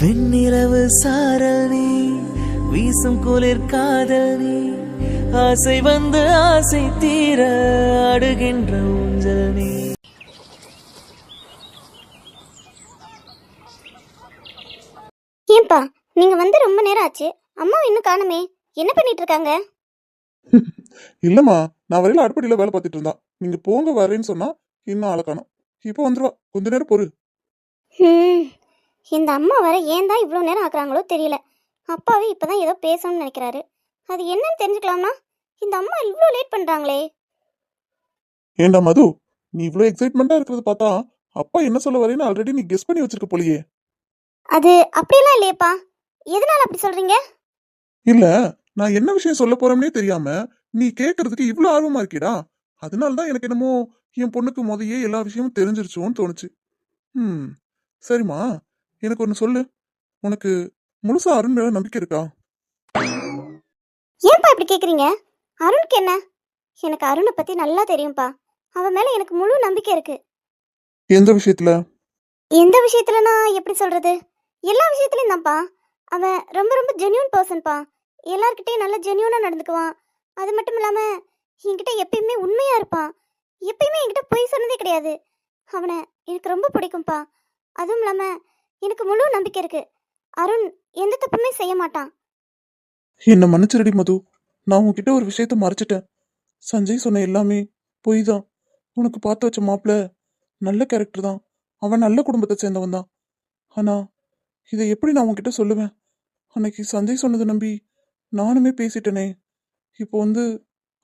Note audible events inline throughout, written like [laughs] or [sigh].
வெண்ணிலவு சாரல் நீ வீசும் குளிர் காதல் நீ ஆசை வந்து ஆசை தீர அடுகின்ற ஊஞ்சல் நீ. ஏன்பா நீங்க வந்து ரொம்ப நேரம் ஆச்சு. அம்மா இன்னும் காணுமே. என்ன பண்ணிட்டு இருக்காங்க [laughs] இல்லம்மா நான் வரையில அடுப்படியில வேலை பார்த்துட்டு இருந்தா. நீங்க போங்க வரேன்னு சொன்னா இன்னும் ஆளை காணோம். இப்போ வந்துருவா. கொஞ்ச நேரம் பொறு. இந்த அம்மா வர ஏன் தான் இவ்வளோ நேரம் ஆக்குறாங்களோ தெரியல. அப்பாவே இப்பதான் ஏதோ பேசணும்னு நினைக்கிறாரு. அது என்னன்னு தெரிஞ்சுக்கலாம்னா இந்த அம்மா இவ்வளோ லேட் பண்றாங்களே. ஏண்டா மது? நீ இவ்வளவு எக்ஸைட்மெண்டா இருக்கிறத பார்த்தா அப்பா என்ன சொல்ல வரேன்னு ஆல்ரெடி நீ கெஸ் பண்ணி வச்சிருக்க போலியே. அது அப்படியெல்லாம் இல்லையேப்பா. எதனால அப்படி சொல்றீங்க? இல்ல நான் என்ன விஷயம் சொல்ல போறேன்னே தெரியாம நீ கேக்குறதுக்கு இவ்வளவு ஆர்வமா இருக்கிடா அதனால தான் எனக்கு என்னமோ என் பொண்ணுக்கு முதையே எல்லா விஷயமும் தெரிஞ்சிருச்சோன்னு தோணுச்சு. ம் சரிம்மா. எனக்கு ஒன்று சொல்லு. உனக்கு முழுசா அருண் மேல நம்பிக்கை இருக்கா? ஏன்பா இப்படி கேக்குறீங்க? அருணுக்கு என்ன? எனக்கு அருணை பத்தி நல்லா தெரியும்ப்பா அவன் மேல எனக்கு முழு நம்பிக்கை இருக்கு. எந்த விஷயத்துல? எந்த விஷயத்துலனா எப்படி சொல்றது? எல்லா விஷயத்துலயும் தான்ப்பா. அவன் ரொம்ப ரொம்ப ஜென்யூன் பர்சன்ப்பா எல்லார்கிட்டயும் நல்லா ஜென்யூனா நடந்துக்குவான் அது மட்டும் இல்லாம என்கிட்ட எப்பயுமே உண்மையா இருப்பான் எப்பயுமே என்கிட்ட பொய் சொன்னதே கிடையாது. அவனை எனக்கு ரொம்ப பிடிக்கும்ப்பா அதுவும் இல்லாம எனக்கு முழு நம்பிக்கை இருக்கு. அருண் எந்த தப்புமே செய்ய மாட்டான். என்ன மன்னிச்சிருடி மது. நான் உன்கிட்ட ஒரு விஷயத்த மறைச்சிட்டேன். சஞ்சய் சொன்ன எல்லாமே பொய் தான் உனக்கு பார்த்து வச்ச மாப்பிள்ள நல்ல கேரக்டர் தான். அவன் நல்ல குடும்பத்தை சேர்ந்தவன் தான். ஆனா இதை எப்படி நான் உன்கிட்ட சொல்லுவேன்? அன்னைக்கு சஞ்சய் சொன்னதை நம்பி நானுமே பேசிட்டேனே. இப்போ வந்து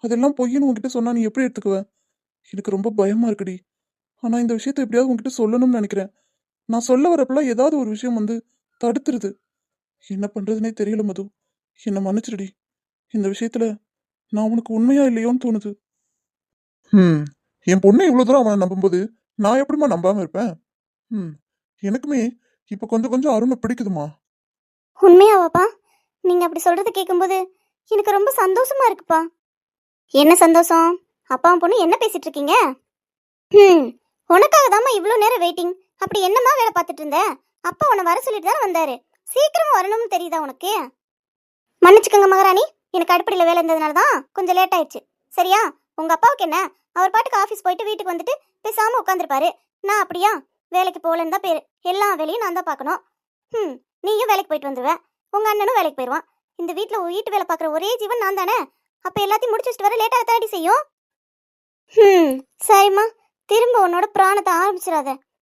அதெல்லாம் பொய்ன்னு உன்கிட்ட சொன்னா நீ எப்படி எடுத்துக்குவ? எனக்கு ரொம்ப பயமா இருக்குடி. ஆனா இந்த விஷயத்த எப்படியாவது உன்கிட்ட சொல்லணும்னு நினைக்கிறேன். நான் சொல்ல வரப்பெல்லாம் ஏதாவது ஒரு விஷயம் வந்து தடுத்துருது. என்ன பண்றதுனே தெரியல மது. என்னை மன்னிச்சிடுடி. இந்த விஷயத்துல நான் உனக்கு உண்மையா இல்லையோன்னு தோணுது. ம் என் பொண்ணை இவ்வளவு தூரம் அவனை நம்பும்போது நான் எப்படிம்மா நம்பாம இருப்பேன்? ம் எனக்குமே இப்ப கொஞ்சம் கொஞ்சம் அருமை பிடிக்குதுமா உண்மையாவாப்பா? நீங்க அப்படி சொல்றத கேட்கும்போது எனக்கு ரொம்ப சந்தோஷமா இருக்குப்பா. என்ன சந்தோஷம்? அப்பாவும் பொண்ணு என்ன பேசிட்டு இருக்கீங்க? ம் உனக்காக தாம்மா இவ்வளோ நேரம் வெயிட்டிங் அப்படி என்னம்மா வேலை பார்த்துட்டு இருந்த? அப்பா உன்னை வர சொல்லிட்டு தான் வந்தாரு. சீக்கிரமா வரணும்னு தெரியுதா உனக்கு? மன்னிச்சுக்கோங்க மகாராணி. எனக்கு அடுப்படியில் வேலை இருந்ததுனால தான் கொஞ்சம் லேட் ஆயிடுச்சு. சரியா? உங்க அப்பாவுக்கு என்ன? அவர் பாட்டுக்கு ஆஃபீஸ் போயிட்டு வீட்டுக்கு வந்துட்டு பேசாம உட்காந்துருப்பாரு நான் அப்படியா? வேலைக்கு போகலன்னு தான் பேர். எல்லா வேலையும் நான் தான் பார்க்கணும். ம் நீயும் வேலைக்கு போயிட்டு வந்துடுவேன் உங்க அண்ணனும் வேலைக்கு போயிடுவான் இந்த வீட்டில் வீட்டு வேலை பார்க்குற ஒரே ஜீவன் நான் தானே? அப்போ எல்லாத்தையும் முடிச்சு வச்சுட்டு வர லேட்டாக தாடி செய்யும்? ம் சரிம்மா. திரும்ப உன்னோட பிராணத்தை ஆரம்பிச்சிடாத.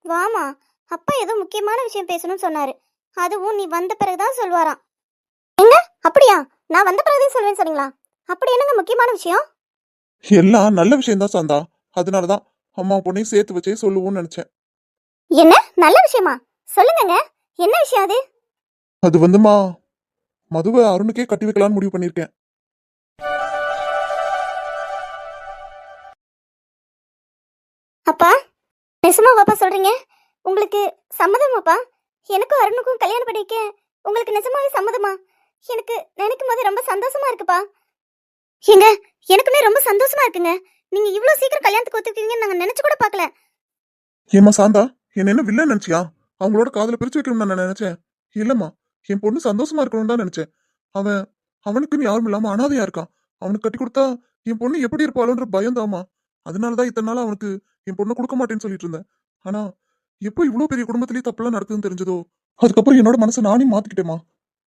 வாமா அப்பா ஏதோ முக்கியமான விஷயம் பேசணும்னு சொன்னாரு. அதுவும் நீ வந்த பிறகுதான் சொல்வாராம். எங்க? அப்படியா? நான் வந்த பிறகுதான் சொல்வேன்னு சொன்னீங்களா? அப்படி என்னங்க முக்கியமான விஷயம்? எல்லாம் நல்ல விஷயம்தான் சாந்தா. அதனாலதான் அம்மா பொண்ணையும் சேர்த்து வச்சே சொல்லுவோம்னு நினைச்சேன். என்ன? நல்ல விஷயமா? சொல்லுங்கங்க. என்ன விஷயம் அது? அது வந்துமா மதுவை அருணுக்கே கட்டி வைக்கலாம்னு முடிவு பண்ணியிருக்கேன். அப்பா நிசமா பாப்பா சொல்றீங்க? உங்களுக்கு சம்மதமாப்பா? எனக்கும் அருணுக்கும் கல்யாணம் பண்ணிக்க உங்களுக்கு நிஜமாவே சம்மதமா? எனக்கு நினைக்கும் போது ரொம்ப சந்தோஷமா இருக்குப்பா. ஏங்க எனக்குமே ரொம்ப சந்தோஷமா இருக்குங்க. நீங்க இவ்வளவு சீக்கிரம் கல்யாணத்துக்கு ஒத்துக்கிறீங்கன்னு நாங்க நினைச்சு கூட பார்க்கல. ஏமா சாந்தா என்ன என்ன வில்ல நினைச்சியா? அவங்களோட காதல பிரிச்சு வைக்கணும்னு நான் நினைச்சேன். இல்லம்மா என் பொண்ணு சந்தோஷமா இருக்கணும்னு தான் நினைச்சேன். அவன் அவனுக்குன்னு யாரும் இல்லாம அனாதையா இருக்கான். அவனுக்கு கட்டி கொடுத்தா என் பொண்ணு எப்படி இருப்பாளோன்ற பயம் தாமா அதனாலதான் இத்தனை நாள் அவனுக்கு என் பொண்ணை கொடுக்க மாட்டேன்னு சொல்லிட்டு இருந்தேன். ஆனா எப்போ இவ்வளோ பெரிய குடும்பத்திலேயே தப்பெல்லாம் நடக்குதுன்னு தெரிஞ்சதோ அதுக்கப்புறம் என்னோட மனசை நானே மாத்திக்கிட்டேமா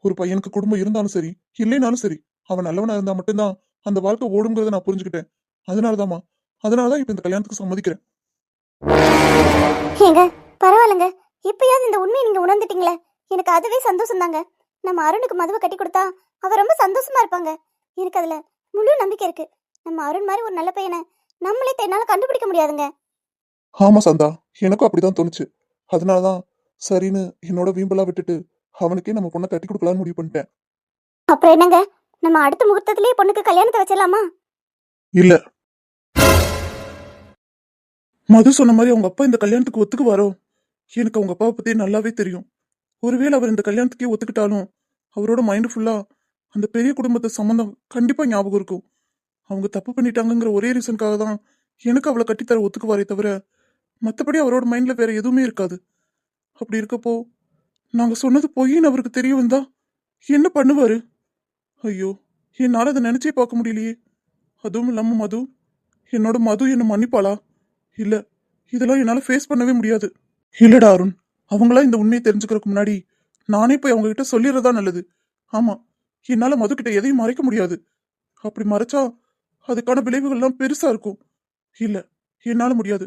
ஒரு பையனுக்கு குடும்பம் இருந்தாலும் சரி இல்லைனாலும் சரி அவன் நல்லவனா இருந்தா மட்டும்தான் அந்த வாழ்க்கை ஓடுங்கிறத நான் புரிஞ்சுக்கிட்டேன். அதனாலதாம்மா அதனாலதான் இப்ப இந்த கல்யாணத்துக்கு சம்மதிக்கிறேன். ஏங்க பரவாயில்லங்க. இப்பயாவது இந்த உண்மையை நீங்க உணர்ந்துட்டீங்களே? எனக்கு அதுவே சந்தோஷம் தாங்க நம்ம அருணுக்கு மதுவை கட்டி கொடுத்தா அவ ரொம்ப சந்தோஷமா இருப்பாங்க. எனக்கு அதுல முழு நம்பிக்கை இருக்கு. நம்ம அருண் மாதிரி ஒரு நல்ல பையனை நம்மளே என்னால கண்டுபிடிக்க முடியாதுங்க. ஆமா சந்தா எனக்கும் அப்படிதான் தோணுச்சு. அதனாலதான் சரின்னு என்னோட வீம்பெல்லாம் விட்டுட்டு அவனுக்கே நம்ம பொண்ணை கட்டி கொடுக்கலாம்னு முடிவு பண்ணிட்டேன். அப்புறம் என்னங்க? நம்ம அடுத்த முகூர்த்தத்திலேயே பொண்ணுக்கு கல்யாணத்தை வச்சிடலாமா? இல்ல. மது சொன்ன மாதிரி அவங்க அப்பா இந்த கல்யாணத்துக்கு ஒத்துக்கு வரோ எனக்கு அவங்க அப்பாவை பத்தி நல்லாவே தெரியும். ஒருவேளை அவர் இந்த கல்யாணத்துக்கே ஒத்துக்கிட்டாலும் அவரோட மைண்ட் ஃபுல்லா அந்த பெரிய குடும்பத்து சம்பந்தம் கண்டிப்பா ஞாபகம் இருக்கும். அவங்க தப்பு பண்ணிட்டாங்கங்கிற ஒரே ரீசனுக்காக தான் எனக்கு அவளை கட்டித்தர ஒத்துக்குவாரே தவிர மற்றபடி அவரோட மைண்டில் வேற எதுவுமே இருக்காது. அப்படி இருக்கப்போ நாங்கள் சொன்னது பொய்ன்னு அவருக்கு தெரிய வந்தா என்ன பண்ணுவார்? ஐயோ என்னால் அதை நினச்சே பார்க்க முடியலையே. அதுவும் இல்லாமல் மது என்னோட மது என்னை மன்னிப்பாளா? இல்லை இதெல்லாம் என்னால் ஃபேஸ் பண்ணவே முடியாது. இல்லடா அருண் அவங்களா இந்த உண்மையை தெரிஞ்சுக்கிறதுக்கு முன்னாடி நானே போய் அவங்ககிட்ட சொல்லிடுறதா நல்லது. ஆமாம் என்னால் மது கிட்ட எதையும் மறைக்க முடியாது. அப்படி மறைச்சா அதுக்கான விளைவுகள்லாம் பெருசாக இருக்கும். இல்லை என்னால் முடியாது.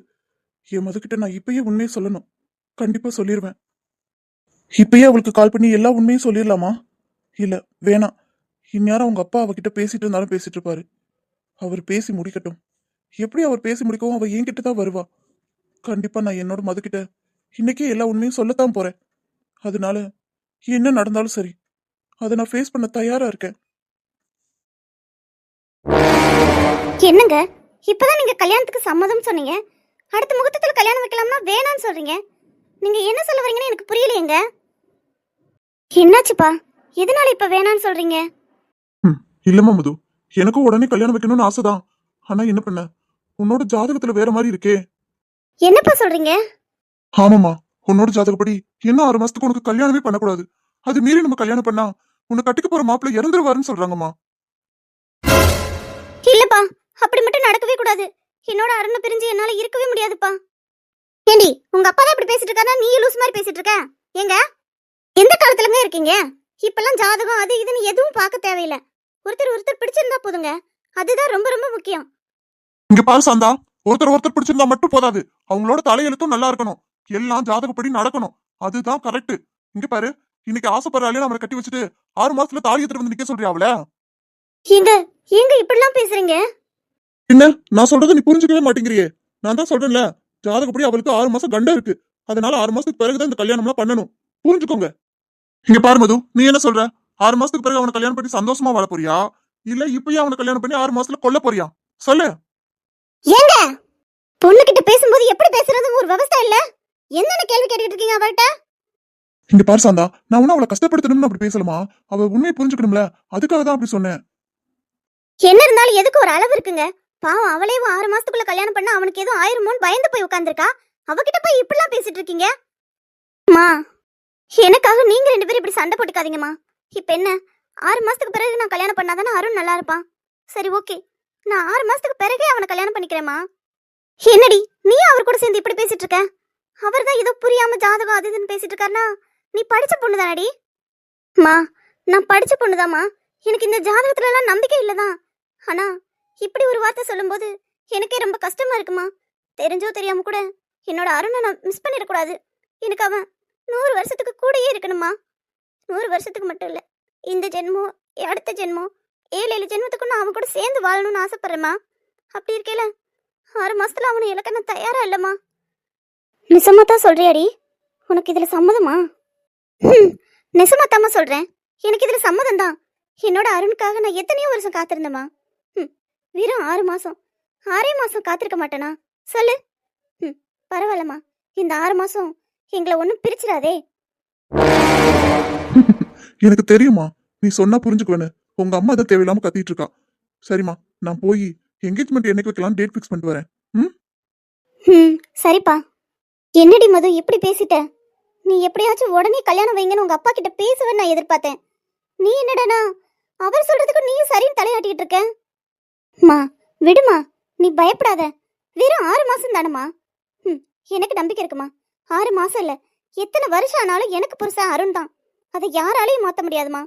என் மதுக்கிட்ட நான் இப்பயே உண்மையை சொல்லணும். கண்டிப்பா சொல்லிடுவேன் இப்பயே அவளுக்கு கால் பண்ணி எல்லா உண்மையும் சொல்லிடலாமா? இல்ல வேணாம் இந்நேரம் அவங்க அப்பா அவகிட்ட பேசிட்டு இருந்தாலும் பேசிட்டு இருப்பாரு. அவர் பேசி முடிக்கட்டும். எப்படி அவர் பேசி முடிக்கவும் அவ என்கிட்ட தான் வருவா. கண்டிப்பா நான் என்னோட மதுக்கிட்ட இன்னைக்கே எல்லா உண்மையும் சொல்லத்தான் போறேன். அதனால என்ன நடந்தாலும் சரி அதை நான் ஃபேஸ் பண்ண தயாரா இருக்கேன். என்னங்க? இப்பதான் நீங்க கல்யாணத்துக்கு சம்மதம் சொன்னீங்க? அடுத்த முகூர்த்தத்துல கல்யாணம் வைக்கலாம்னா வேணாம்னு சொல்றீங்க. நீங்க என்ன சொல்ல வரீங்கன்னு எனக்கு புரியலையேங்க. என்னாச்சுப்பா? எதனால இப்ப வேணாம்னு சொல்றீங்க? இல்லம்மா மது. எனக்கும் உடனே கல்யாணம் வைக்கணும்னு ஆசைதான். ஆனா என்ன பண்ண? உன்னோட ஜாதகத்துல வேற மாதிரி இருக்கே. என்னப்பா சொல்றீங்க? ஆமாம்மா. உன்னோட ஜாதகப்படி என்ன ஆறு மாசத்துக்கு உனக்கு கல்யாணமே பண்ணக்கூடாது. அது மீறி நம்ம கல்யாணம் பண்ணா உன்னை கட்டிக்க போற மாப்பிள்ளை இறந்துருவாருன்னு சொல்றாங்கம்மா. இல்லப்பா. அப்படி மட்டும் நடக்கவே கூடாது. என்னோட அருணை பிரிஞ்சு என்னால இருக்கவே முடியாதுப்பா. ஏண்டி உங்க அப்பா தான் இப்படி பேசிட்டு இருக்காரா நீ லூஸ் மாதிரி பேசிட்டு இருக்க? ஏங்க எந்த காலத்துலங்க இருக்கீங்க? இப்பெல்லாம் ஜாதகம் அது இதுன்னு எதுவும் பார்க்க தேவையில்ல. ஒருத்தர் ஒருத்தர் பிடிச்சிருந்தா போதுங்க. அதுதான் ரொம்ப ரொம்ப முக்கியம். இங்க பாரு சாந்தா ஒருத்தர் ஒருத்தர் பிடிச்சிருந்தா மட்டும் போதாது. அவங்களோட தலையெழுத்தும் நல்லா இருக்கணும். எல்லாம் ஜாதகப்படி நடக்கணும். அதுதான் கரெக்ட் இங்க பாரு இன்னைக்கு ஆசைப்படுறாலே நம்மளை கட்டி வச்சுட்டு ஆறு மாசத்துல தாலி எடுத்துட்டு வந்து நிக்க சொல்றியா அவள? ஏங்க ஏங்க இப்படிலாம் பேசுறீங்க? என்ன நான் சொல்றதை நீ புரிஞ்சுக்கவே மாட்டேங்கிறியே. நான் தான் சொல்றேன்ல ஜாதகப்படி அவளுக்கு ஆறு மாசம் கண்டம் இருக்கு. அதனால ஆறு மாசத்துக்கு பிறகுதான் இந்த கல்யாணம்லாம் பண்ணணும். புரிஞ்சுக்கோங்க. இங்க பாரு மது நீ என்ன சொல்ற? ஆறு மாசத்துக்கு பிறகு அவனை கல்யாணம் பண்ணி சந்தோஷமா வாழ போறியா? இல்ல இப்பயே அவனை கல்யாணம் பண்ணி ஆறு மாசத்துல கொல்ல போறியா? சொல்லு. ஏங்க? பொண்ணு கிட்ட பேசும்போது எப்படி பேசுறது ஒரு விவசாயம் இல்ல? என்னென்ன கேள்வி கேட்டுக்கிட்டு இருக்கீங்க அவள்கிட்ட? இங்க பாரு சாந்தா நான் ஒன்னும் அவளை கஷ்டப்படுத்தணும்னு அப்படி பேசலாமா? அவ உண்மையை புரிஞ்சுக்கணும்ல அதுக்காக தான் அப்படி சொன்னேன். என்ன இருந்தாலும் எதுக்கு ஒரு அளவு இருக்குங்க? பாவம் அவளே ஆறு மாசத்துக்குள்ள கல்யாணம் பண்ண அவனுக்கு எதுவும் ஆயிருமோன்னு பயந்து போய் உட்காந்துருக்கா அவகிட்ட போய் இப்படிலாம் பேசிட்டு இருக்கீங்க? மா எனக்காக நீங்க ரெண்டு பேரும் இப்படி சண்டை போட்டுக்காதீங்கம்மா. இப்ப என்ன? ஆறு மாசத்துக்கு பிறகு நான் கல்யாணம் பண்ணாதானே அருண் நல்லா இருப்பான்? சரி ஓகே. நான் ஆறு மாசத்துக்கு பிறகே அவனை கல்யாணம் பண்ணிக்கிறேம்மா. என்னடி நீ அவர் கூட சேர்ந்து இப்படி பேசிட்டு இருக்க? அவர் தான் ஏதோ புரியாம ஜாதகம் அது இதுன்னு பேசிட்டு இருக்காருனா நீ படிச்ச பொண்ணு தானடி மா நான் படிச்ச பொண்ணுதாம்மா. எனக்கு இந்த ஜாதகத்துல எல்லாம் நம்பிக்கை இல்லதான். ஆனா இப்படி ஒரு வார்த்தை சொல்லும்போது எனக்கே ரொம்ப கஷ்டமா இருக்குமா? தெரிஞ்சோ தெரியாம கூட என்னோட அருணை நான் மிஸ் பண்ணிடக்கூடாது. எனக்கு அவன் நூறு வருஷத்துக்கு கூடயே இருக்கணுமா? நூறு வருஷத்துக்கு மட்டும் இல்லை இந்த ஜென்மம் அடுத்த ஜென்மம் ஏழு ஏழு ஜென்மத்துக்கும் நான் அவன் கூட சேர்ந்து வாழணும்னு ஆசைப்படுறேம்மா. அப்படி இருக்கேல ஆறு மாசத்துல அவனை இலக்க நான் தயாரா இல்லம்மா. நிசமா தான் சொல்றியாடி? உனக்கு இதுல சம்மதமா? ம் நிசமா தாம்மா சொல்றேன். எனக்கு இதுல சம்மதம் தான். என்னோட அருணுக்காக நான் எத்தனையோ வருஷம் காத்திருந்தேம்மா. வெறும் ஆறு மாசம். ஆறே மாசம் காத்திருக்க மாட்டேனா? சொல்லு. ம் பரவாயில்லம்மா. இந்த ஆறு மாசம் எங்களை ஒன்றும் பிரிச்சிடாதே. [laughs] எனக்கு தெரியுமா நீ சொன்னா புரிஞ்சுக்குவேன்னு. உங்க அம்மா அதை தேவையில்லாம கத்திட்டு இருக்கா. சரிம்மா நான் போய் என்கேஜ்மெண்ட் என்னைக்கு வைக்கலாம் டேட் ஃபிக்ஸ் பண்ணிட்டு வரேன். ம்? சரிப்பா. என்னடி மது இப்படி பேசிட்ட? நீ எப்படியாச்சும் உடனே கல்யாணம் வைங்கன்னு உங்க அப்பா கிட்ட பேசுவேன்னு நான் எதிர்பார்த்தேன். நீ என்னடானா? அவர் சொல்றதுக்கு நீயும் சரின்னு தலையாட்டிக்கிட்டு இருக்க? மா விடுமா நீ பயப்படாத. வெறும் ஆறு மாசம் தானம்மா. ம் எனக்கு நம்பிக்கை இருக்குமா? ஆறு மாசம் இல்ல எத்தனை வருஷம் ஆனாலும் எனக்கு புருஷன் அருண் தான். அதை யாராலையும் மாத்த முடியாதுமா?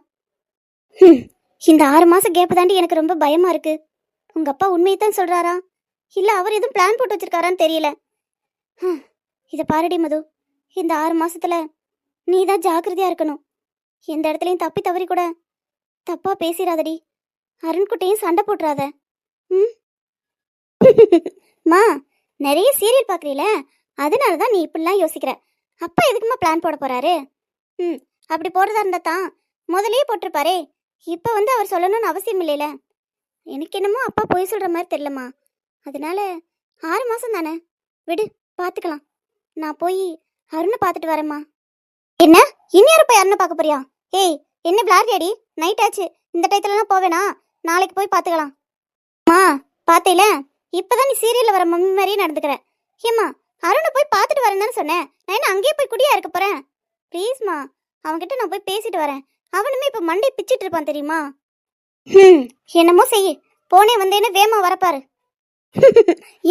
ம் இந்த ஆறு மாசம் கேப் தாண்டி எனக்கு ரொம்ப பயமா இருக்கு. உங்க அப்பா உண்மையை தான் சொல்றாரா? இல்ல அவர் எதுவும் பிளான் போட்டு வச்சிருக்காரான்னு தெரியல. இதை பாருடி மது. இந்த ஆறு மாசத்துல நீ தான் ஜாக்கிரதையா இருக்கணும். எந்த இடத்துலையும் தப்பி தவறி கூட தப்பா பேசிடாதடி. அருண்குட்டையும் சண்டை போட்டுறாத. மா. நிறைய சீரியல் பார்க்குறீல? அதனால தான் நீ இப்படிலாம் யோசிக்கிற. அப்பா எதுக்குமா பிளான் போட போறாரு? ம் அப்படி போடுறதா இருந்தா தான் முதலே போட்டிருப்பாரே. இப்போ வந்து அவர் சொல்லணும்னு அவசியம் இல்லைல. எனக்கு என்னமோ அப்பா பொய் சொல்கிற மாதிரி தெரியலம்மா. அதனால ஆறு மாதம் தானே? விடு பார்த்துக்கலாம் நான் போய் அருணை பார்த்துட்டு வரேம்மா. என்ன? இன்னொரு போய் அருணை பார்க்க போறியா? ஏய் என்ன விளாட்றியாடி நைட் ஆச்சு. இந்த டயத்துலலாம் போவேனா? நாளைக்கு போய் பார்த்துக்கலாம் மா பார்த்தேல? இப்பதான் நீ சீரியல்ல வர மம்மி மாதிரியே நடந்துக்கிற. ஏம்மா அருணை போய் பார்த்துட்டு வரேன்னு தானே சொன்னேன் நான் என்ன அங்கேயே போய் குடியா இருக்க போறேன்? ப்ளீஸ்மா அவன்கிட்ட நான் போய் பேசிட்டு வரேன். அவனுமே இப்ப மண்டை பிச்சிட்டு இருப்பான் தெரியுமா? ஹம் என்னமோ செய் போனே வந்தேன்னு வேமா வரப்பாரு.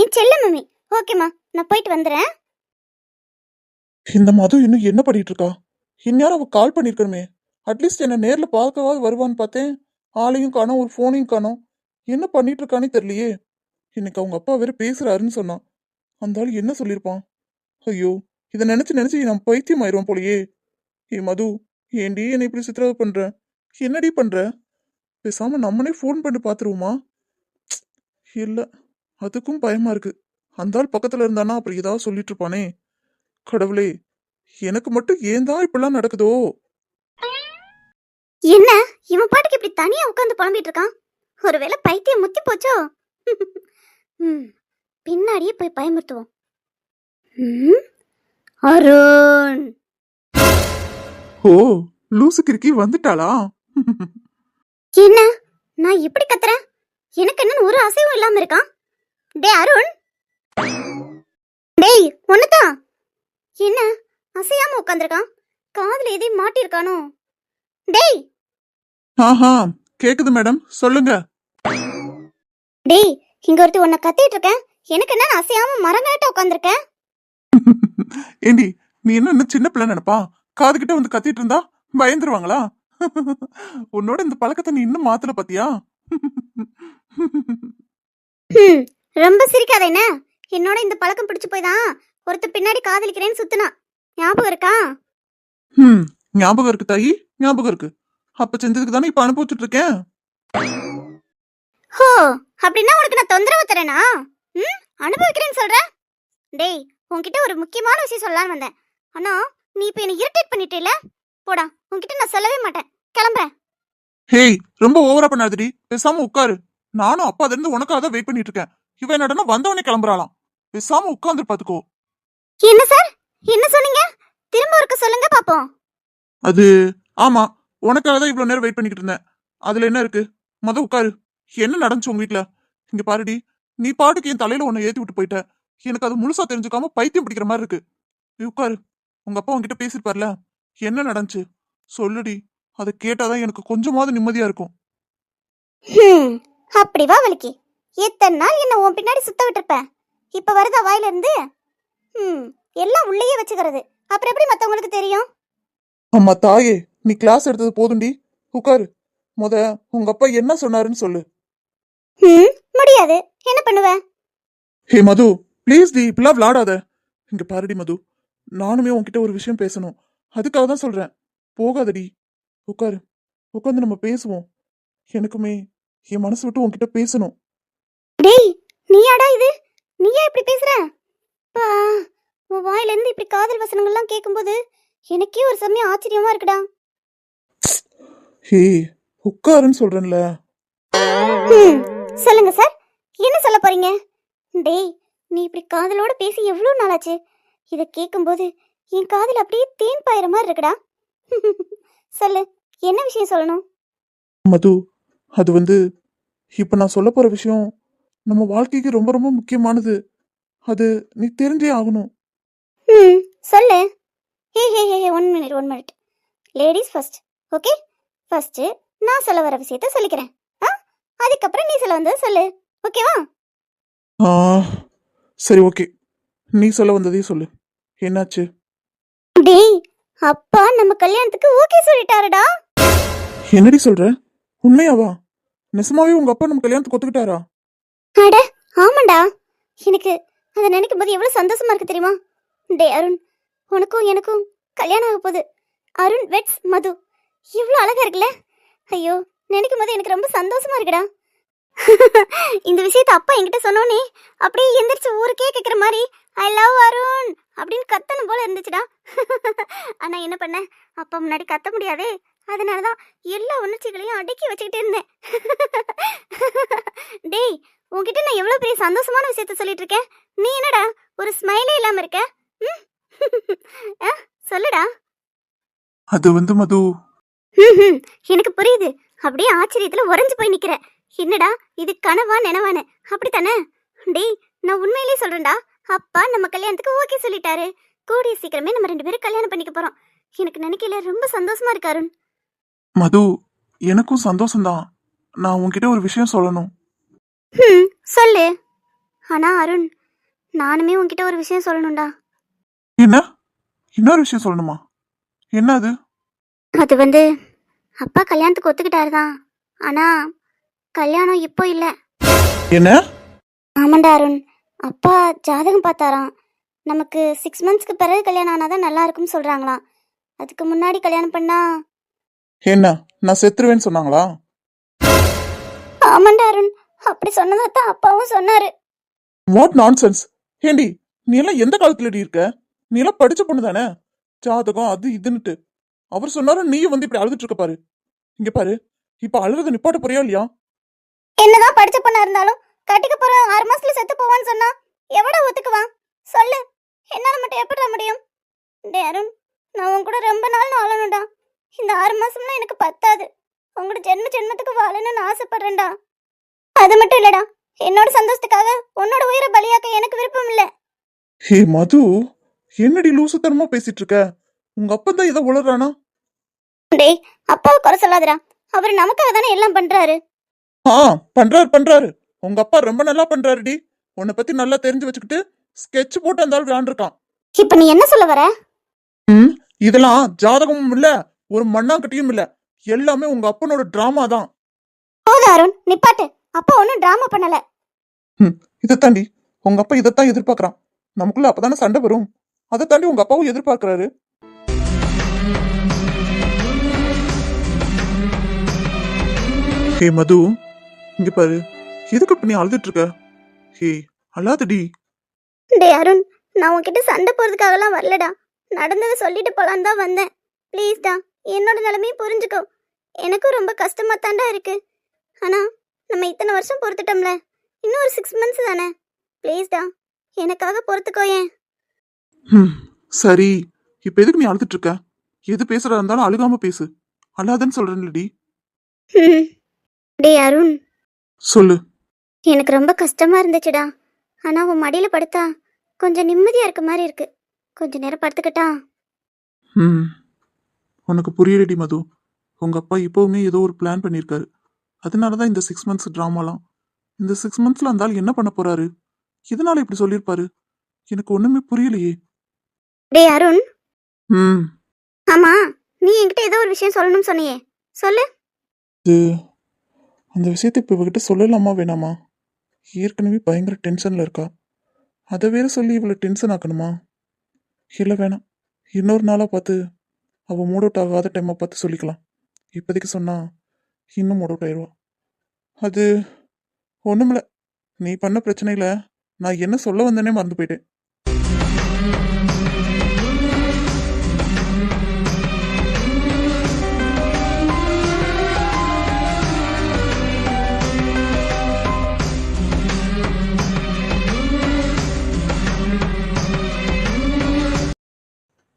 என் செல்ல மம்மி. ஓகேம்மா நான் போயிட்டு வந்துடுறேன் இந்த மது இன்னும் என்ன பண்ணிட்டு இருக்கா? இந்நேரம் அவ கால் பண்ணிருக்கணுமே. அட்லீஸ்ட் என்ன நேர்ல பார்க்கவாது வருவான்னு பார்த்தேன். ஆளையும் காணும் ஒரு ஃபோனையும் காணும். என்ன பண்ணிட்டு இருக்கானே தெரியலையே. இன்னைக்கு அவங்க அப்பா வேற பேசுறாருன்னு சொன்னான். அந்த ஆள் என்ன சொல்லியிருப்பான்? ஐயோ இதை நினைச்சு நினைச்சு நான் பைத்தியம் ஆயிடுவேன் போலயே. ஏ மது ஏண்டி என்னை இப்படி சித்திரவதை பண்ற? என்னடி பண்ற? பேசாம நம்மனே ஃபோன் பண்ணி பார்த்துருவோமா இல்ல அதுக்கும் பயமா இருக்கு. அந்த ஆள் பக்கத்துல இருந்தானா அப்புறம் ஏதாவது சொல்லிட்டு இருப்பானே கடவுளே எனக்கு மட்டும் ஏன் தான் இப்படிலாம் நடக்குதோ? என்ன? இவன் பாட்டுக்கு இப்படி தனியா உட்காந்து புலம்பிட்டு இருக்கான்? ஒருவேளை பைத்தியம் முத்தி போச்சோ? ம், பின்னாடியே போய் பயமுறுத்துவோம். ம், அருண். ஓ லூசு கிறுக்கி வந்துட்டாளா? என்ன நான் இப்படி கத்துறேன்? எனக்கு என்னன்னு ஒரு அசைவும் இல்லாம இருக்கான் டேய் அருண். டேய் ஒண்ணுதான் என்ன அசையாம உட்காந்துருக்கான் காதுல எதையும் மாட்டிருக்கானோ டேய். ஆஹா கேக்குது மேடம் சொல்லுங்க. டேய் இங்க ஒருத்தி உன்னை கத்திட்டு இருக்கேன். எனக்கு என்ன அசையாம மரங்கட்ட உட்காந்துருக்கேன் [laughs] ஏண்டி நீ என்ன சின்ன பிள்ளை நினைப்பா? காது கிட்ட வந்து கத்திட்டு இருந்தா பயந்துருவாங்களா? [laughs] உன்னோட இந்த பழக்கத்தை நீ இன்னும் மாத்தல பாத்தியா? [laughs] ரொம்ப சிரிக்காத என்ன? என்னோட இந்த பழக்கம் பிடிச்சு போய் தான் ஒருத்தர் பின்னாடி காதலிக்கிறேன்னு சுத்துனா. ஞாபகம் இருக்கா? ம் ஞாபகம் இருக்கு தாயி ஞாபகம் இருக்கு. அப்ப செஞ்சதுக்கு தானே இப்ப அனுபவிச்சுட்டு இருக்கேன்? ஹோ அப்படின்னா உனக்கு நான் தொந்தரவு தரேனா? ம் அனுபவிக்கிறேன்னு சொல்ற? டேய் உன்கிட்ட ஒரு முக்கியமான விஷயம் சொல்லலாம்னு வந்தேன். அண்ணா நீ இப்போ என்ன இரிட்டேட் பண்ணிட்டேல போடா உன்கிட்ட நான் சொல்லவே மாட்டேன். கிளம்புறேன் ஹேய் ரொம்ப ஓவரா பண்ணாதடி. பேசாம உட்காரு. நானும் அப்பா இருந்து உனக்காக தான் வெயிட் பண்ணிட்டு இருக்கேன். இவன் என்னடனா வந்தவனே கிளம்புறாளாம். பேசாம உட்கார்ந்து பாத்துக்கோ. என்ன சார்? என்ன சொன்னீங்க? திரும்ப ஒருக்க சொல்லுங்க பாப்போம். அது ஆமா உனக்காக தான் இவ்வளவு நேரம் வெயிட் பண்ணிக்கிட்டு இருந்தேன். அதுல என்ன இருக்கு? மொத உட்காரு. என்ன நடந்துச்சு உங்க வீட்ல? இங்க பாருடி நீ பாட்டுக்கு என் தலையில உன்னை ஏத்தி விட்டு போயிட்ட. எனக்கு அது முழுசா தெரிஞ்சுக்காம பைத்தியம் பிடிக்கிற மாதிரி இருக்கு. உட்காரு. உங்க அப்பா உன்கிட்ட பேசிருப்பார்ல என்ன நடந்துச்சு? சொல்லுடி. அதை கேட்டாதான் எனக்கு கொஞ்சமாவது நிம்மதியா இருக்கும். அப்படி வா வலிக்கு எத்தனை நாள் என்ன உன் பின்னாடி சுத்த விட்டுருப்பேன் இப்ப வருதா வாயில இருந்து ம் எல்லாம் உள்ளேயே வச்சுக்கிறது. அப்புறம் எப்படி மத்தவங்களுக்கு தெரியும்? அம்மா தாயே நீ கிளாஸ் எடுத்தது போதும்டி. உட்காரு. முத உங்க அப்பா என்ன சொன்னாருன்னு சொல்லு. ம் முடியாது. என்ன பண்ணுவ? ஹே மது ப்ளீஸ் டி இப்பெல்லாம் விளாடாத. இங்க பாருடி மது. நானுமே உன்கிட்ட ஒரு விஷயம் பேசணும். அதுக்காக தான் சொல்றேன். போகாதடி உட்காரு உட்காந்து நம்ம பேசுவோம். எனக்குமே என் மனசு விட்டு உன்கிட்ட பேசணும். டேய் நீயாடா இது? நீயா இப்படி பேசுற? பா உன் வாயில இருந்து இப்படி காதல் வசனங்கள்லாம் கேட்கும்போது எனக்கே ஒரு சமயம் ஆச்சரியமா இருக்குடா. ஹே உட்காருன்னு சொல்றேன்ல. ம், சொல்லுங்க சார். என்ன சொல்ல போறீங்க? டேய் நீ இப்படி காதலோட பேசி எவ்வளோ நாளாச்சு? இதை கேட்கும்போது என் காதல் அப்படியே தேன் பாயிற மாதிரி இருக்குடா. [laughs] சொல்லு என்ன விஷயம் சொல்லணும்? மது அது வந்து இப்ப நான் சொல்ல போற விஷயம் நம்ம வாழ்க்கைக்கு ரொம்ப ரொம்ப முக்கியமானது. அது நீ தெரிஞ்சே ஆகணும். ம் சொல்லு. Hey hey hey one minute one minute ladies first okay first நான் சொல்ல வர விஷயத்த சொல்லிக்கிறேன். அதுக்கப்புறம் நீ சொல்ல வந்தது சொல்லு. ஓகேவா? ஆ சரி ஓகே. நீ சொல்ல வந்ததே சொல்லு. என்னாச்சு? டேய் அப்பா நம்ம கல்யாணத்துக்கு ஓகே சொல்லிட்டாருடா. என்னடி சொல்ற? உண்மையாவா? நிஜமாவே உங்க அப்பா நம்ம கல்யாணத்துக்கு ஒத்துக்கிட்டாரா? அட ஆமாண்டா. எனக்கு அதை நினைக்கும் போது எவ்வளவு சந்தோஷமா இருக்கு தெரியுமா? டே அருண் உனக்கும் எனக்கும் கல்யாணம் ஆக போகுது. அருண் வெட்ஸ் மது. எவ்வளவு அழகா இருக்குல்ல? ஐயோ நினைக்கும் போது எனக்கு ரொம்ப சந்தோஷமா இருக்குடா. இந்த விஷயத்த அப்பா என்கிட்ட சொன்னோனே அப்படியே எந்திரிச்சு ஊருக்கே கேட்குற மாதிரி ஐ லவ் அருண் அப்படின்னு கத்தணும் போல இருந்துச்சுடா. ஆனா என்ன பண்ண அப்பா முன்னாடி கத்த முடியாதே அதனாலதான் எல்லா உணர்ச்சிகளையும் அடக்கி வச்சுக்கிட்டு இருந்தேன். டேய் உன்கிட்ட நான் எவ்வளவு பெரிய சந்தோஷமான விஷயத்த சொல்லிட்டு இருக்கேன். நீ என்னடா ஒரு ஸ்மைலே இல்லாம இருக்க? சொல்லுடா. அது வந்து மது. எனக்கு புரியுது. அப்படியே ஆச்சரியத்துல உறைஞ்சு போய் நிக்கிற. என்னடா இது கனவா நினவானு அப்படித்தானே? டேய் நான் உண்மையிலேயே சொல்றேன்டா. அப்பா நம்ம கல்யாணத்துக்கு ஓகே சொல்லிட்டாரு. கூடிய சீக்கிரமே நம்ம ரெண்டு பேரும் கல்யாணம் பண்ணிக்க போறோம். எனக்கு நினைக்கல ரொம்ப சந்தோஷமா இருக்கு அருண். மது எனக்கும் சந்தோஷம்தான். நான் உன்கிட்ட ஒரு விஷயம் சொல்லணும். ம் சொல்லு. ஆனா அருண் நானுமே உன்கிட்ட ஒரு விஷயம் சொல்லணும்டா. என்ன? இன்னொரு விஷயம் சொல்லணுமா? என்ன அது அது வந்து அப்பா கல்யாணத்துக்கு ஒத்துக்கிட்டாரு தான் ஆனா கல்யாணம் இப்போ இல்ல. என்ன? ஆமாண்டா அருண். அப்பா ஜாதகம் பார்த்தாராம். நமக்கு சிக்ஸ் மந்த்ஸ்க்கு பிறகு கல்யாணம் ஆனாதான் நல்லா இருக்கும்னு சொல்றாங்களாம். அதுக்கு முன்னாடி கல்யாணம் பண்ணா என்ன? நான் செத்துருவேன்னு சொன்னாங்களா? ஆமாண்டா அருண். அப்படி சொன்னதா தான் அப்பாவும் சொன்னாரு. வாட் நான்சென்ஸ் ஏண்டி நீ எல்லாம் எந்த காலத்துலடி இருக்க? நீ எல்லாம் படிச்ச பொண்ணு தானே ஜாதகம் அது இதுன்னுட்டு. அவர் சொன்னாரு நீயும் வந்து இப்படி அழுதுட்டு இருக்க பாரு. இங்க பாரு இப்ப அழுறத நிப்பாட்ட போறியா இல்லையா? என்னதான் படிச்ச பொண்ணா இருந்தாலும் கட்டிக்க போற ஆறு மாசத்துல செத்து போவான்னு சொன்னா எவட ஒத்துக்குவான் சொல்லு என்னால மட்டும் எப்படி முடியும்? டேய் அருண் நான் உன் கூட ரொம்ப நாள் வாழணும்டா. இந்த ஆறு மாசம்லாம் எனக்கு பத்தாது. உங்களோட ஜென்ம ஜென்மத்துக்கு வாழணும்னு ஆசைப்படுறேன்டா. அது மட்டும் இல்லடா என்னோட சந்தோஷத்துக்காக உன்னோட உயிரை பலியாக்க எனக்கு விருப்பம் இல்ல. ஹே மது என்னடி லூசுத்தனமா பேசிட்டு இருக்க? உங்க அப்பா தான் இதை உளறானா? டேய் அப்பாவை குறை சொல்லாதடா. அவர் நமக்காக தானே எல்லாம் பண்றாரு. ஆ பண்றாரு பண்றாரு. உங்க அப்பா ரொம்ப நல்லா பண்றாருடி. உன்னை பத்தி நல்லா தெரிஞ்சு வச்சுக்கிட்டு ஸ்கெட்ச் போட்டு அந்த ஆள் விளாண்டுருக்கான் இப்ப நீ என்ன சொல்ல வர? ம் இதெல்லாம் ஜாதகமும் இல்ல ஒரு மண்ணாங்கட்டியும் இல்ல. எல்லாமே உங்க அப்பனோட டிராமா தான். போதும் அருண் நிப்பாட்டு. அப்பா ஒன்றும் டிராமா பண்ணல. இதை தாண்டி. உங்க அப்பா இதைத்தான் எதிர்பார்க்கறான். நமக்குள்ள அப்பதானே சண்டை வரும். அதை தாண்டி உங்க அப்பாவும் எதிர்பார்க்கறாரு. ஹே மது இங்க பாரு. எதுக்கு இப்ப நீ அழுதுட்டு இருக்க ஹே அழாதடி. டேய் அருண் நான் உன்கிட்ட சண்டை போறதுக்காகலாம் வரலடா. நடந்ததை சொல்லிட்டு போலான்னு தான் வந்தேன். ப்ளீஸ்டா என்னோட நிலைமையும் புரிஞ்சுக்கோ. எனக்கும் ரொம்ப கஷ்டமா தாண்டா இருக்கு. ஆனா நம்ம இத்தனை வருஷம் பொறுத்துட்டோம்ல. இன்னும் ஒரு சிக்ஸ் மந்த்ஸ் தானே. ப்ளீஸ்டா எனக்காக பொறுத்துக்கோ ஏன்? ம் சரி. இப்ப எதுக்கு நீ அழுதுட்டு இருக்க எது பேசுறதா இருந்தாலும் அழுகாம பேசு. அழாதன்னு சொல்றேன்லடி. டேய் அருண். சொல்லு. எனக்கு ரொம்ப கஷ்டமா இருந்துச்சுடா. ஆனா உன் மடியில படுத்தா கொஞ்சம் நிம்மதியா இருக்க மாதிரி இருக்கு. கொஞ்ச நேரம் படுத்துக்கிட்டா? ம். உனக்கு புரியலடி மது. உங்க அப்பா இப்போவுமே ஏதோ ஒரு பிளான் பண்ணியிருக்காரு. அதனால தான் இந்த சிக்ஸ் மந்த்ஸ் ட்ராமாலாம் இந்த சிக்ஸ் மந்த்ஸ்ல அந்த ஆள் என்ன பண்ண போறாரு? இதனால இப்படி சொல்லியிருப்பாரு? எனக்கு ஒண்ணுமே புரியலையே. டேய் அருண். ம். ஆமா நீ என்கிட்ட ஏதோ ஒரு விஷயம் சொல்லணும்னு சொன்னியே. சொல்லு. இது அந்த விஷயத்தை இப்போ இவகிட்ட சொல்லலாமா வேணாமா? ஏற்கனவே பயங்கர டென்ஷனில் இருக்கா? அதை வேற சொல்லி இவளை டென்ஷன் ஆக்கணுமா? இல்லை வேணாம். இன்னொரு நாளாக பார்த்து அவள் மூட் அவுட் ஆகாத டைமை பார்த்து சொல்லிக்கலாம். இப்போதைக்கு சொன்னால் இன்னும் மூட் அவுட் ஆயிடுவா அது ஒன்றுமில்ல நீ பண்ண பிரச்சனையில் நான் என்ன சொல்ல வந்தேனே மறந்து போயிட்டேன்.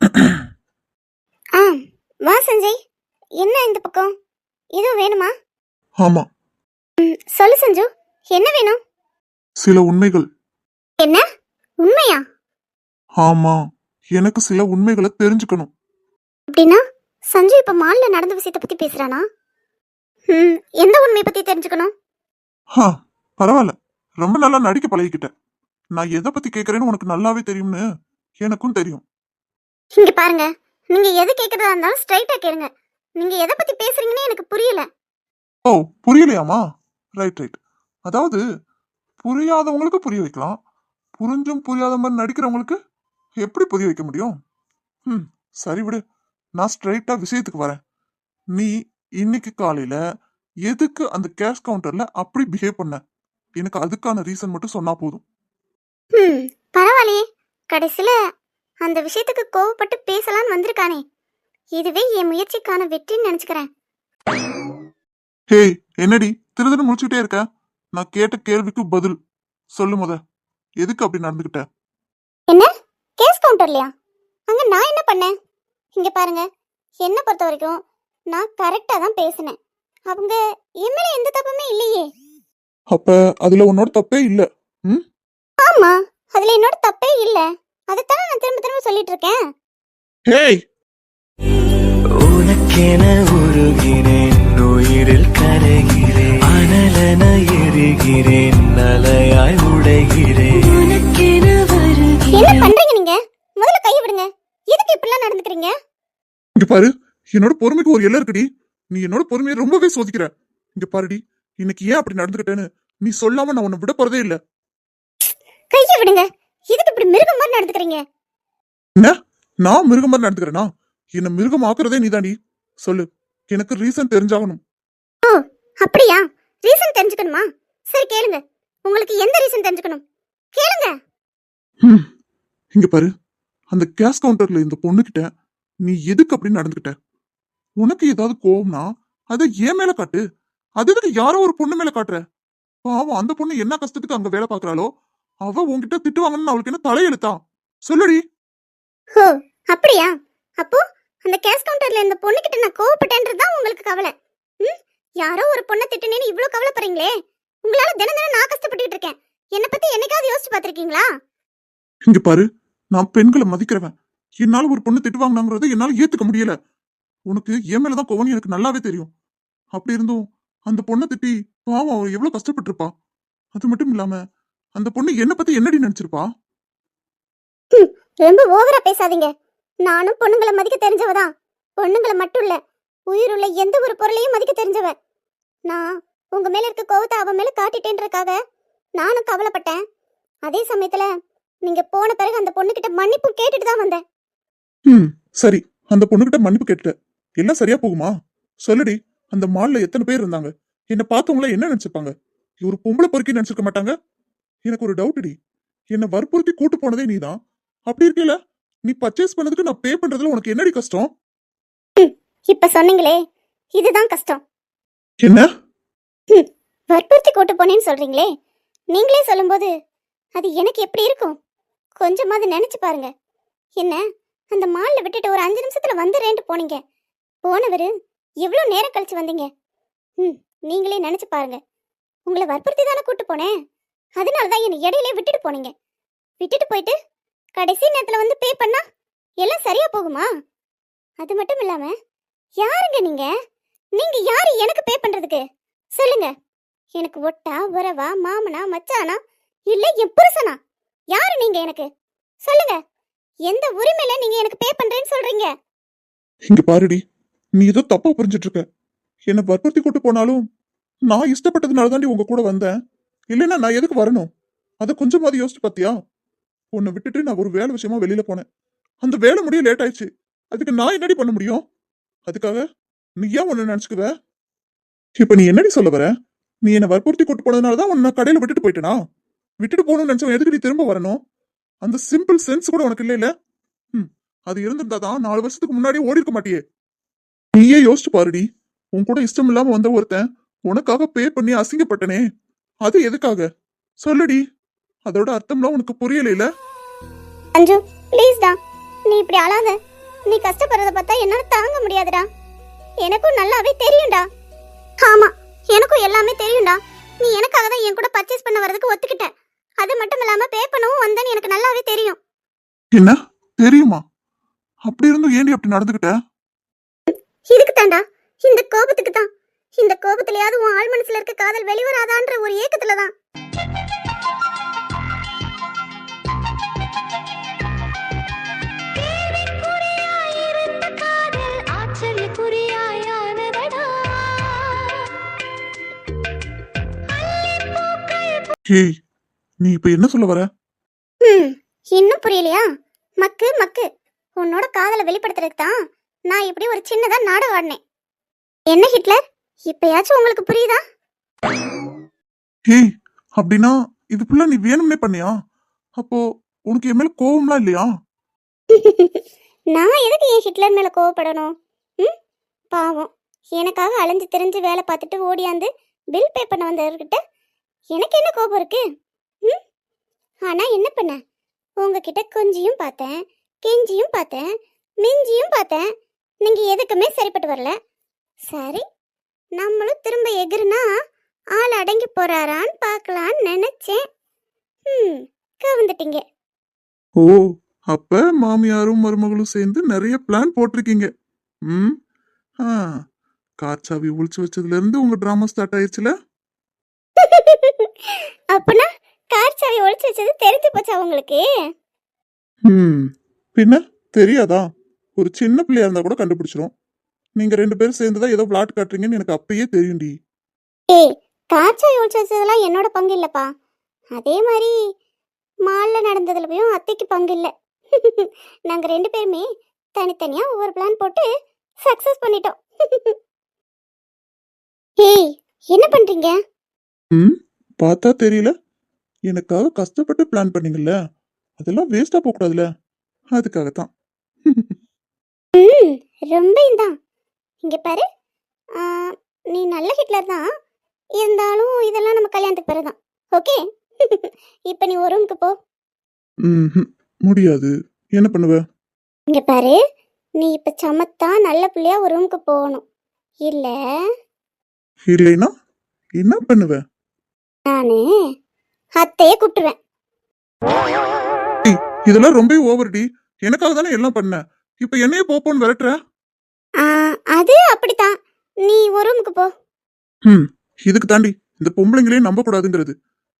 ஆ வா சஞ்சய். என்ன இந்த பக்கம்? எதுவும் வேணுமா? ஆமாம் ம், சொல்லு சஞ்சு. என்ன வேணும்? சில உண்மைகள். என்ன? உண்மையா? ஆமாம் எனக்கு சில உண்மைகளை தெரிஞ்சுக்கணும். அப்படின்னா சஞ்சு இப்ப மால்ல நடந்த விஷயத்தை பத்தி பேசுறானா? ம் எந்த உண்மையை பத்தி தெரிஞ்சுக்கணும்? ஹா பரவாயில்ல. ரொம்ப நல்லா நடிக்க பழகிக்கிட்டேன். நான் எதை பத்தி கேட்கறேன்னு உனக்கு நல்லாவே தெரியும்னு எனக்கும் தெரியும். இங்க பாருங்க. நீங்க எது கேக்குறதா இருந்தாலும் ஸ்ட்ரைட்டா கேளுங்க. நீங்க எதை பத்தி பேசுறீங்கன்னு எனக்கு புரியல. ஓ புரியலையாமா? ரைட் ரைட் அதாவது புரியாதவங்களுக்கு புரிய வைக்கலாம். புரிஞ்சும் புரியாத மாதிரி நடிக்கிறவங்களுக்கு எப்படி புரிய வைக்க முடியும்? ம் சரி விடு. நான் ஸ்ட்ரைட்டா விஷயத்துக்கு வரேன். நீ இன்னைக்கு காலையில எதுக்கு அந்த கேஷ் கவுண்டர்ல அப்படி பிஹேவ் பண்ண? எனக்கு அதுக்கான ரீசன் மட்டும் சொன்னா போதும். ம் பரவாயில்லையே. கடைசியில அந்த விஷயத்துக்கு கோவப்பட்டு பேசலாம்னு வந்திருக்கானே. இதுவே என் முயற்சிக்கான வெற்றின்னு நினைச்சுக்கிறேன். ஹேய் என்னடி? திருதுன்னு முடிச்சுக்கிட்டே இருக்க? நான் கேட்ட கேள்விக்கு பதில். சொல்லு முத. எதுக்கு அப்படி நடந்துக்கிட்ட? என்ன? கேஸ் கவுண்டர்லையா அங்க நான் என்ன பண்ணேன்? இங்க பாருங்க. என்ன பொறுத்த வரைக்கும் நான் கரெக்டா தான் பேசினேன். அவங்க என் மேல எந்த தப்புமே இல்லையே. அப்ப அதுல உன்னோட தப்பே இல்ல. ஆமா அதுல என்னோட தப்பே இல்ல. அதைத்தானே நான் திரும்ப திரும்ப சொல்லிட்டு இருக்கேன் ஹேய்! உனக்கென உருகினேன் உயிரில் கரைகிறேன். அனலென எரிகிறேன் அலையாய் உடைகிறேன். என்ன பண்றீங்க நீங்க? முதல்ல கையை விடுங்க. எதுக்கு இப்படிலாம் நடந்துக்கிறீங்க? இங்க பாரு என்னோட பொறுமைக்கு ஒரு எல்லை இருக்குடி. நீ என்னோட பொறுமையை ரொம்பவே சோதிக்கிற. இங்க பாருடி இன்னைக்கு ஏன் அப்படி நடந்துக்கிட்டேன்னு நீ சொல்லாம நான் உன்னை விட போறதே இல்ல. கையை விடுங்க. எதுக்கு இப்படி மிருகம் மாதிரி நடந்துக்கிறீங்க? என்ன? நான் மிருகம் மாதிரி நடந்துக்கிறேனா? என்ன மிருகம் ஆக்குறதே நீதாண்டி. சொல்லு. எனக்கு ரீசன் தெரிஞ்சாகணும். ஓ அப்படியா? ரீசன் தெரிஞ்சுக்கணுமா? சரி கேளுங்க. உங்களுக்கு எந்த ரீசன் தெரிஞ்சுக்கணும்? கேளுங்க. இங்க பாரு. அந்த கேஷ் கவுண்டர்ல இந்த பொண்ணுகிட்ட நீ எதுக்கு அப்படி நடந்துக்கிட்ட உனக்கு ஏதாவது கோவம்னா அதை ஏன் மேல காட்டு. அது எதுக்கு யாரோ ஒரு பொண்ணு மேல காட்டுற? பாவம் அந்த பொண்ணு என்ன கஷ்டத்துக்கு அங்க வேலை பாக்குறாளோ அவ உன்கிட்ட திட்டுவாங்கன்னு அவளுக்கு என்ன தலையெழுத்தா? சொல்லுடி. ஓ அப்படியா? அப்போ அந்த கேஷ் கவுண்டர்ல இந்த பொண்ணுகிட்ட நான் கோவப்பட்டேன்றது தான் உங்களுக்கு கவலை. ம்? யாரோ ஒரு பொண்ணை திட்டுனேன்னு இவ்ளோ கவலைப்படுறீங்களே? உங்களால தினம் தினம் நான் கஷ்டப்பட்டுட்டு இருக்கேன். என்னை பத்தி என்னைக்காவது யோசிச்சு பார்த்திருக்கீங்களா? இங்க பாரு நான் பெண்களை மதிக்கிறவன். என்னால ஒரு பொண்ணு திட்டு வாங்கினாங்கிறத என்னால ஏத்துக்க முடியல. உனக்கு என் மேலதான் கோவம் எனக்கு நல்லாவே தெரியும். அப்படி இருந்தும் அந்த பொண்ணை திட்டி பாவம் அவ எவ்வளவு கஷ்டப்பட்டிருப்பா. அது மட்டும் இல்லாம அந்த பொண்ணு என்ன பத்தி என்னடி நினைச்சிருப்பா? ரொம்ப ஓவரா பேசாதீங்க. நானும் பொண்ணுங்களை மதிக்க தெரிஞ்சவ தான். பொண்ணுங்களை மட்டும் இல்ல உயிருள்ள எந்த ஒரு பொருளையும் மதிக்க தெரிஞ்சவ. நான் உங்க மேல இருக்க கோவத்தை அவ மேல காட்டிட்டேன்றதுக்காக நானும் கவலைப்பட்டேன். அதே சமயத்துல நீங்க போன பிறகு அந்த பொண்ணுகிட்ட மன்னிப்பும் கேட்டுட்டு தான் வந்தேன். ம் சரி. அந்த பொண்ணுகிட்ட மன்னிப்பு கேட்டுட்ட. எல்லாம் சரியா போகுமா? சொல்லுடி அந்த மால்ல எத்தனை பேர் இருந்தாங்க? என்ன பார்த்தவங்கள என்ன நினைச்சுப்பாங்க ஒரு பொம்பளை பொறுக்கி நினைச்சிருக்க மாட்டாங்க? எனக்கு ஒரு டவுட்டுடி என்ன வற்புறுத்தி கூட்டு போனதே நீதான். அப்படி இருக்கல நீ பர்ச்சேஸ் பண்ணதுக்கு நான் பே பண்றதுல உனக்கு என்னடி கஷ்டம்? இப்ப சொன்னீங்களே இதுதான் கஷ்டம். என்ன? வற்புறுத்தி கூட்டு போனேன்னு சொல்றீங்களே நீங்களே சொல்லும்போது அது எனக்கு எப்படி இருக்கும்? கொஞ்சமாவது நினைச்சு பாருங்க. என்ன அந்த மால்ல விட்டுட்டு ஒரு அஞ்சு நிமிஷத்துல வந்துடுறேன்ட்டு போனீங்க. போனவர் எவ்வளோ நேரம் கழிச்சு வந்தீங்க? ம் நீங்களே நினைச்சு பாருங்க. உங்களை வற்புறுத்தி தானே கூட்டு போனேன்? அதனால தான் என்னை இடையிலே விட்டுட்டு போனீங்க. விட்டுட்டு போயிட்டு கடைசி நேரத்தில் வந்து பே பண்ணா எல்லாம் சரியா போகுமா? அது மட்டும் இல்லாம யாருங்க நீங்க? நீங்க யாரு எனக்கு பே பண்றதுக்கு? சொல்லுங்க. எனக்கு ஒட்டா உறவா மாமனா மச்சானா இல்ல என் புருஷனா? யாரு நீங்க எனக்கு? சொல்லுங்க. எந்த உரிமையில நீங்க எனக்கு பே பண்றேன்னு சொல்றீங்க? இங்க பாருடி நீ ஏதோ தப்பா புரிஞ்சிட்டு இருக்க. என்ன வற்புறுத்தி கூட்டு போனாலும் நான் இஷ்டப்பட்டதுனால தாண்டி உங்க கூட வந்தேன். இல்லைன்னா நான் எதுக்கு வரணும்? அதை கொஞ்சமாவது யோசிச்சு பார்த்தியா உன்னை விட்டுட்டு நான் ஒரு வேலை விஷயமா வெளியில போனேன். அந்த வேலை முடிய லேட் ஆயிடுச்சு. அதுக்கு நான் என்னடி பண்ண முடியும்? அதுக்காக நீ ஏன் ஒன்னு நினச்சிக்குவ? இப்ப நீ என்னடி சொல்ல வர? நீ என்னை வற்புறுத்தி கூட்டு போனதுனால தான் உன்னை கடையில விட்டுட்டு போயிட்டேனா? விட்டுட்டு போகணும்னு நினைச்சவன் எதுக்கு நீ திரும்ப வரணும்? அந்த சிம்பிள் சென்ஸ் கூட உனக்கு இல்லை ம் அது இருந்திருந்தா தான் நாலு வருஷத்துக்கு முன்னாடி ஓடி இருக்க மாட்டியே. நீயே யோசிச்சு பாருடி. உன் கூட இஷ்டம் இல்லாம வந்த ஒருத்தன் உனக்காக பே பண்ணி அசிங்கப்பட்டனே. அது எதுக்காக? சொல்லுடி. அதோட அர்த்தம்லாம் உனக்கு புரியல அஞ்சு ப்ளீஸ் டா. நீ இப்படி அழாத. நீ கஷ்டப்படுறத பார்த்தா என்னால தாங்க முடியாதுடா. எனக்கும் நல்லாவே தெரியும்டா. ஆமா எனக்கும் எல்லாமே தெரியும்டா. நீ எனக்காக தான் என் கூட பர்ச்சேஸ் பண்ண வரதுக்கு ஒத்துக்கிட்ட. அது மட்டும் இல்லாம பே பண்ணவும் வந்தேன்னு எனக்கு நல்லாவே தெரியும். என்ன? தெரியுமா? அப்படி இருந்தும் ஏண்டி அப்படி நடந்துக்கிட்ட? இதுக்கு தாண்டா இந்த கோபத்துக்கு தான். இந்த கோபத்திலயாவது உன் ஆள் மனசுல இருக்க காதல் வெளிவராதான்ற ஒரு ஏக்கத்துல தான் ஏய் நீ இப்ப என்ன சொல்ல வர? ம் இன்னும் புரியலையா? மக்கு மக்கு. உன்னோட காதலை வெளிப்படுத்துறதுக்கு தான் நான் இப்படி ஒரு சின்னதா நாடகம் ஆடினேன். என்ன ஹிட்லர்? இப்பயாச்சும் உங்களுக்கு புரியுதா? ஏய் அப்படின்னா இது ஃபுல்லா நீ வேணும்னே பண்ணியா? அப்போ உனக்கு என் மேல கோவம்லாம் இல்லையா? நான் எதுக்கு என் ஹிட்லர் மேல கோவப்படணும்? ம்? பாவம். எனக்காக அலைஞ்சு திரிஞ்சு வேலை பார்த்துட்டு ஓடியாந்து பில் பே பண்ண வந்தவர்கிட்ட எனக்கு என்ன கோபம் இருக்கு? ம்? ஆனா என்ன பண்ண? உங்ககிட்ட கொஞ்சியும் பார்த்தேன் கெஞ்சியும் பார்த்தேன் மிஞ்சியும் பார்த்தேன். நீங்க எதுக்குமே சரிப்பட்டு வரல. சரி நம்மளும் திரும்ப எகிறுனா ஆள் அடங்கி போறாரான்னு பார்க்கலான்னு நினைச்சேன். ம் கவுந்துட்டீங்க ஓ அப்ப மாமியாரும் மருமகளும் சேர்ந்து நிறைய பிளான் போட்டிருக்கீங்க. ம் ஆ, காற்றாவி ஒழிச்சு வச்சதுல இருந்து உங்க டிராமா ஸ்டார்ட் ஆயிடுச்சுல அப்பனா கார் சாவி ஒளிச்சு வச்சது தெரிஞ்சு போச்சா உங்களுக்கு? ம் பின்ன தெரியாதா? ஒரு சின்ன பிள்ளையா இருந்தா கூட கண்டுபிடிச்சிரும். நீங்க ரெண்டு பேரும் சேர்ந்துதான் ஏதோ விளாட் காட்டுறீங்கன்னு எனக்கு அப்பயே தெரியும்டி. ஏய் ஒளிச்சு வச்சதெல்லாம் என்னோட பங்கு இல்லப்பா. அதே மாதிரி மால்ல நடந்ததுல போயும் அத்தைக்கு பங்கு இல்லை. [laughs] நாங்க ரெண்டு பேருமே தனித்தனியா ஒவ்வொரு பிளான் போட்டு சக்சஸ் பண்ணிட்டோம். [laughs] ஏய் என்ன பண்றீங்க? ம் பார்த்தா தெரியல. எனக்காக கஷ்டப்பட்டு பிளான் பண்ணீங்கல்ல. அதெல்லாம் வேஸ்டா போக கூடாதுல அதுக்காகத்தான். [laughs] ம் ரொம்ப தான் இங்க பாரு. நீ நல்ல ஹிட்லர் தான். இருந்தாலும் இதெல்லாம் நம்ம கல்யாணத்துக்கு பிறகு தான் ஓகே? [laughs] இப்போ நீ ஒரு ரூமுக்கு போ. முடியாது. என்ன பண்ணுவ? இங்க பாரு. நீ இப்ப சமத்தா நல்ல பிள்ளையா ஒரு ரூமுக்கு போகணும். இல்ல. இல்லைன்னா என்ன பண்ணுவ? நானு அத்தையே கூப்பிட்டுருவேன். ஏய், இதெல்லாம் ரொம்ப ஓவர்டி எனக்காக தானே எல்லாம் பண்ண? இப்ப என்னைய போப்போன்னு விரட்டுற? அது அப்படித்தான். நீ ஒரு ரூமுக்கு போ. ம் இதுக்கு தாண்டி இந்த பொம்பளைங்களையும் நம்ப கூடாதுங்கிறது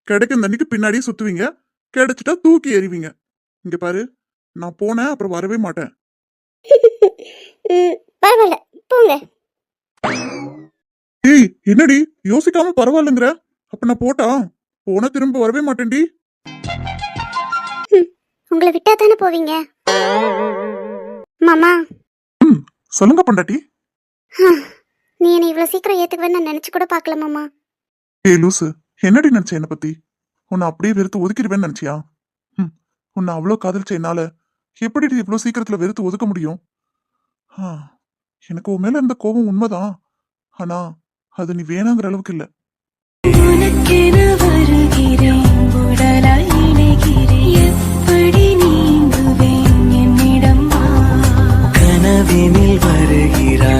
கிடைக்கும் தண்ணிக்கு பின்னாடியே சுத்துவீங்க. கிடைச்சிட்டா தூக்கி எறிவீங்க. இங்க பாரு நான் போனேன் அப்புறம் வரவே மாட்டேன். [laughs] ம், பரவாயில்ல. போங்க. ஏய் என்னடி? யோசிக்காம பரவாயில்லைங்கிற? அப்ப நான் போட்டா? போனா திரும்ப வரவே மாட்டேன்டி. உங்களை விட்டா தானே போவீங்க? மாமா. சொல்லுங்க பண்டாட்டி. நீ என்னை இவ்வளோ சீக்கிரம் ஏற்றுக்குவேன்னு நான் நினச்சி கூட பார்க்கலமாம்மா ஏ லூசு என்னடி நினச்ச என்னை பற்றி உன்னை அப்படியே வெறுத்து ஒதுக்கிடுவேன்னு நினச்சியா? ம் உன்னை அவ்வளோ காதலிச்ச என்னால் எப்படி இவ்வளோ சீக்கிரத்தில் வெறுத்து ஒதுக்க முடியும்? ஆ எனக்கு உன் மேலே இருந்த கோபம் உண்மைதான். ஆனால் அது நீ வேணாங்கிற அளவுக்கு இல்லை. கனவினில் வருகிறாய்.